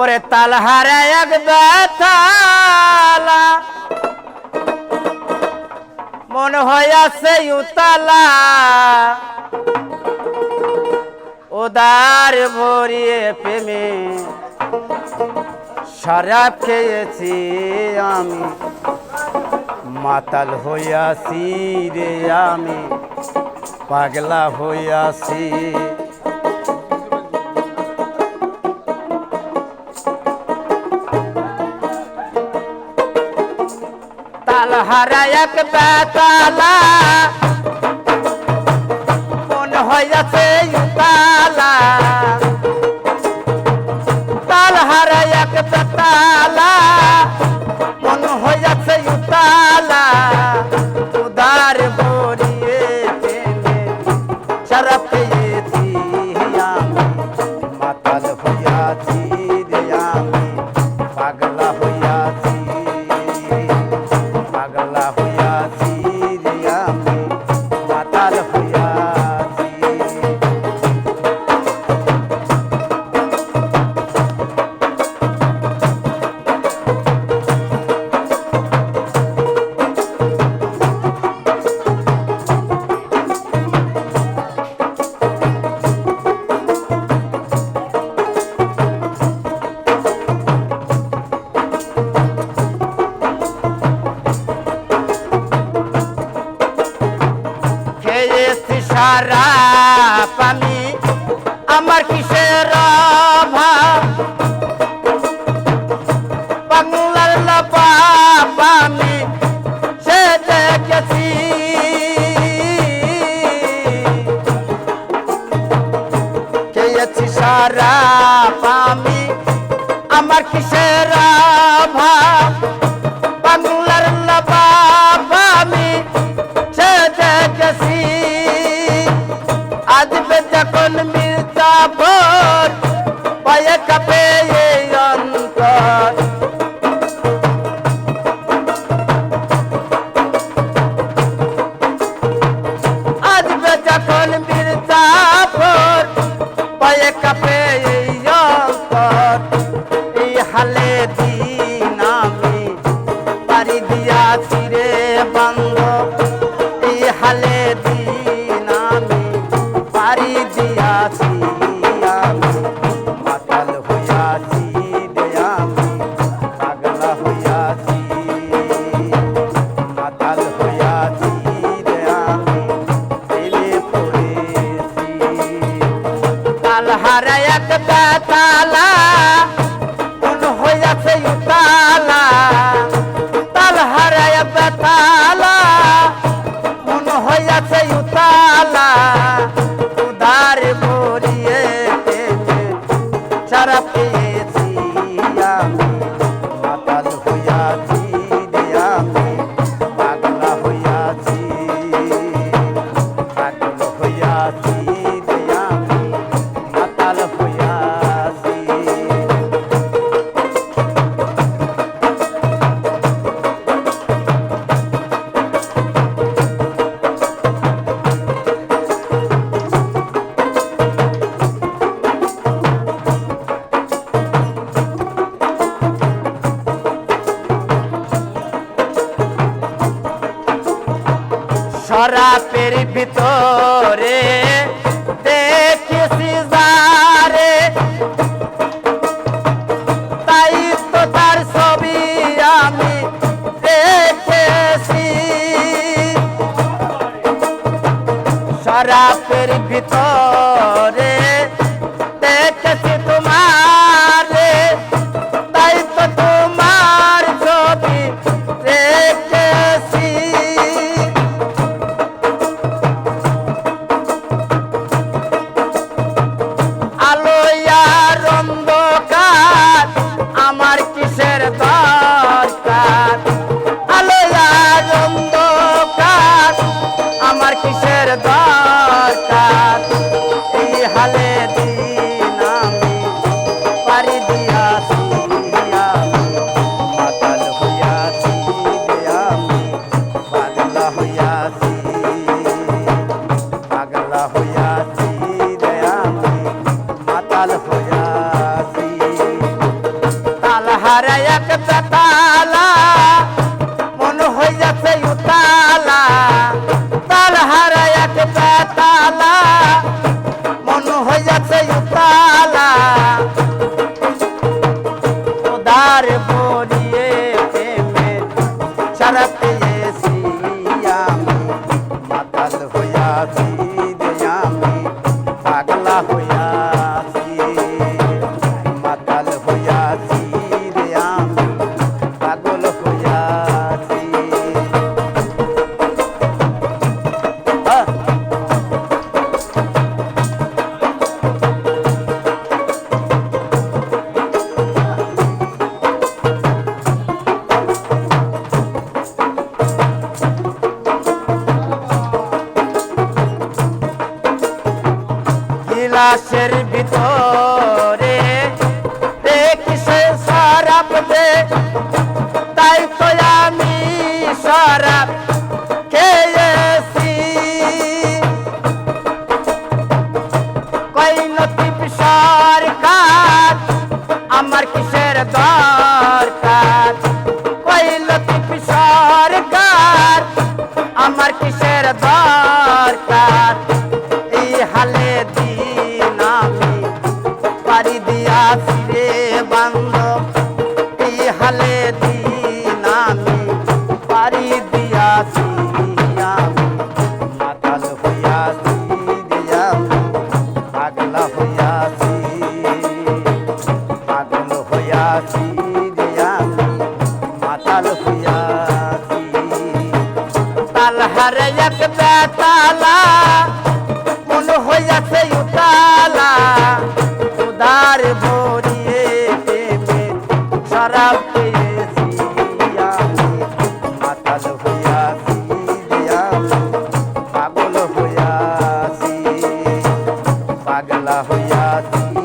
ওরে তাল হারে এক বেতালা মন হইয়াছে উতালা। উদার ভরিয়ে প্রেমে শরাব খেয়েছি আমি। মাতাল হইয়াছি রে আমি, পাগলা হইয়াছি। তাল হারা সারা পানি আমার কিসের অভাব? বাংলার লাপাপ আমি, সে দেখেছি। খেয়েছি সারা পানি আমার কিসের অভাব? মির্জাফর পায়ে কাপে এই অন্তর। আজবে যখন মির্জাফর পায়ে কাপে এই হালে তাল হারা এক বেতালা কোন হইয়াছে উতালা শরাপের ভিতরে দেখেছি যারে। তাই তো তার ছবি আমি দেখেছি। শরাপের ভিতরে up. লাশের ভিতরে। দেখি সে সারাপ দে, তাই তো আমি সারাপ খেয়েছি। কই নতি পিসার কাজ আমার কিসে আসিরে বাংলা পাগলা হইয়া তুমি